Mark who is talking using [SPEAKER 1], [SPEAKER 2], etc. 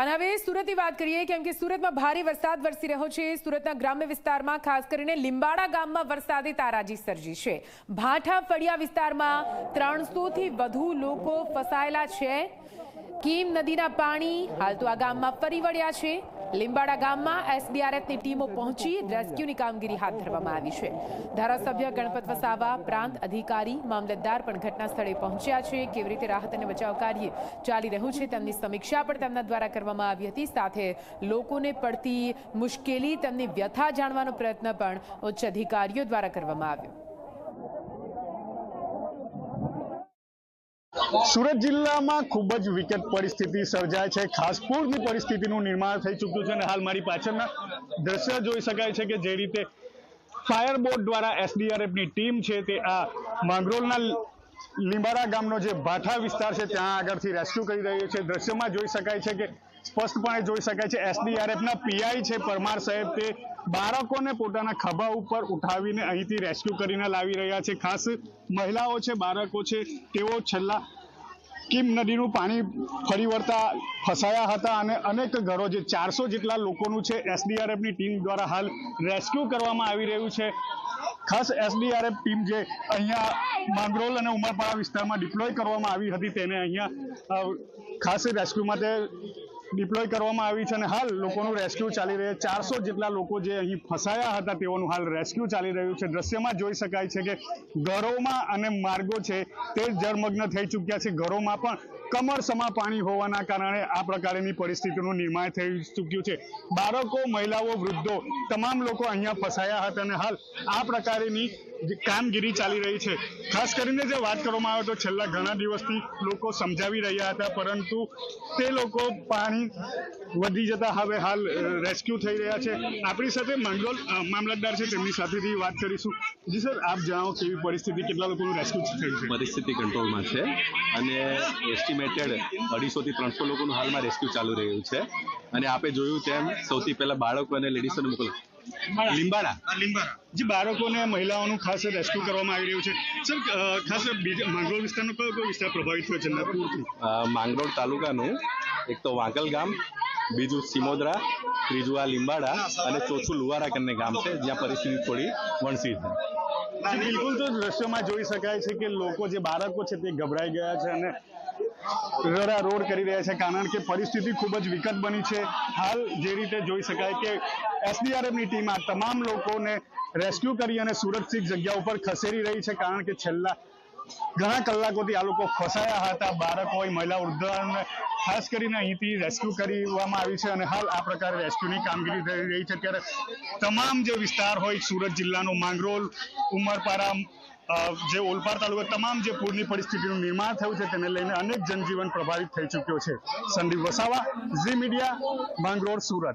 [SPEAKER 1] અને હવે સુરતની વાત કરીએ, કેમ કે સુરતમાં ભારે વરસાદ વરસી રહ્યો છે. સુરતના ગ્રામ્ય વિસ્તારમાં, ખાસ કરીને લીંબાડા ગામમાં વરસાદે તારાજી સર્જી છે. ભાઠા ફળિયા વિસ્તારમાં ત્રણસો થી વધુ લોકો ફસાયેલા છે. કીમ નદીના પાણી હાલ તો આ ગામમાં ફરી વળ્યા છે. લીંબાડા ગામમાં એસડીઆરએફની ટીમો પહોંચી રેસ્ક્યુની કામગીરી હાથ ધરવામાં આવી છે. ધારાસભ્ય ગણપત વસાવા, પ્રાંત અધિકારી, મામલતદાર પણ ઘટના સ્થળે પહોંચ્યા છે. કેવી રીતે રાહત અને બચાવ કાર્ય ચાલી રહ્યું છે તેમની સમીક્ષા પણ તેમના દ્વારા કરવામાં આવી હતી. સાથે લોકોને પડતી મુશ્કેલી, તેમની વ્યથા જાણવાનો પ્રયત્ન પણ ઉચ્ચ અધિકારીઓ દ્વારા કરવામાં આવ્યો.
[SPEAKER 2] સુરત જિલ્લામાં ખૂબ જ વિકટ પરિસ્થિતિ સર્જાય છે. ખાસ પૂરની પરિસ્થિતિનું નિર્માણ થઈ ચૂક્યું છે અને હાલ મારી પાછળના દ્રશ્ય જોઈ શકાય છે કે જે રીતે ફાયર બોટ દ્વારા એસડીઆરએફની ટીમ છે તે આ માંગરોળના લીંબારા ગામનો જે ભાઠા વિસ્તાર છે ત્યાં આગળથી રેસ્ક્યુ કરી રહ્યો છે. દ્રશ્યમાં જોઈ શકાય છે કે સ્પષ્ટપણે જોઈ શકાય છે એસડીઆરએફના પીઆઈ છે પરમાર સાહેબ. તે બાળકોને પોતાના ખભા ઉપર ઉઠાવીને અહીંથી રેસ્ક્યુ કરીને લાવી રહ્યા છે. ખાસ મહિલાઓ છે, બાળકો છે, તેઓ છેલ્લા કિમ નદીનું પાણી ફરી વળતા ફસાયા હતા અને અનેક ઘરો જે ચારસો જેટલા લોકોનું છે, એસડીઆરએફની ટીમ દ્વારા હાલ રેસ્ક્યુ કરવામાં આવી રહ્યું છે. ખાસ એસડીઆરએફ ટીમ જે અહીંયા માંગરોલ અને ઉમરપાડા વિસ્તારમાં ડિપ્લોય કરવામાં આવી હતી, તેને અહીંયા ખાસ રેસ્ક્યુ માટે ડિપ્લોય કરવામાં આવી છે અને હાલ લોકોનું રેસ્ક્યુ ચાલી રહ્યું છે. ચારસો જેટલા લોકો જે અહીં ફસાયા હતા તેઓનું હાલ રેસ્ક્યુ ચાલી રહ્યું છે. દ્રશ્યમાં જોઈ શકાય છે કે ઘરોમાં અને માર્ગો છે તે જળમગ્ન થઈ ચૂક્યા છે. ઘરોમાં પણ કમરસમાં પાણી હોવાના કારણે આ પ્રકારની પરિસ્થિતિનું નિર્માણ થઈ ચૂક્યું છે. બાળકો, મહિલાઓ, વૃદ્ધો તમામ લોકો અહીંયા ફસાયા હતા અને હાલ આ પ્રકારની કામગીરી ચાલી રહી છે. ખાસ કરીને જે વાત કરવામાં આવે તો છેલ્લા ઘણા દિવસથી લોકો સમજાવી રહ્યા હતા, પરંતુ તે લોકો પાણી વધી જતા હવે હાલ રેસ્ક્યુ થઈ રહ્યા છે. આપણી સાથે મંડોલ મામલતદાર છે, તેમની સાથેથી વાત કરીશું. જી સર, આપ જણાવો કેવી પરિસ્થિતિ, કેટલા લોકોનું રેસ્ક્યુ થયું છે?
[SPEAKER 3] પરિસ્થિતિ કંટ્રોલમાં છે અને એસ્ટિમેટેડ અઢીસોથી ત્રણસો લોકોનું હાલમાં રેસ્ક્યુ ચાલુ રહ્યું છે. અને આપે જોયું તેમ સૌથી પહેલા બાળકો અને લેડીઝોને મોકલો.
[SPEAKER 2] લીંબાળા જે બાળકોને મહિલાઓનું ખાસ રેસ્ક્યુ કરવામાં આવી રહ્યું છે. સર ખાસ માંગરોળ વિસ્તારનો કયો કયો વિસ્તાર પ્રભાવિત થયો છે પૂરથી
[SPEAKER 3] માંગરોળ તાલુકાનું એક તો વાંકલ ગામ બીજું સિમોદરા ત્રીજું આ લીંબાડા અને ચોથું લુવારા કરીને ગામ છે જ્યાં પરિસ્થિતિ થોડી વણસી છે.
[SPEAKER 2] બિલકુલ તો દ્રશ્યોમાં જોઈ શકાય છે કે લોકો જે બાળકો છે તે ગભરાઈ ગયા છે અને રડા કરી રહ્યા છે કારણ કે પરિસ્થિતિ ખૂબ જ વિકટ બની છે. હાલ જે રીતે જોઈ શકાય કે એસડીઆરએફની ટીમ આ તમામ લોકોને રેસ્ક્યુ કરી અને સુરક્ષિત જગ્યા ઉપર ખસેડી રહી છે કારણ કે છેલ્લા ઘણા કલાકોથી આ લોકો ફસાયા હતા. બાળકો મહિલા વૃદ્ધાને ખાસ કરીને અહીંથી રેસ્ક્યુ કરવામાં આવી છે અને હાલ આ પ્રકારે રેસ્ક્યુની કામગીરી થઈ રહી છે. ત્યારે તમામ જે વિસ્તાર હોય સુરત જિલ્લાનો માંગરોલ ઉમરપાડા અ, જે ઓલપાડ તાલુકા, તમામ જે પૂરની પરિસ્થિતિનું નિર્માણ થયું છે, તેને લઈને અનેક જનજીવન પ્રભાવિત થઈ ચૂક્યો છે. સંદીપ વસાવા, ઝી મીડિયા, માંગરોળ, સુરત.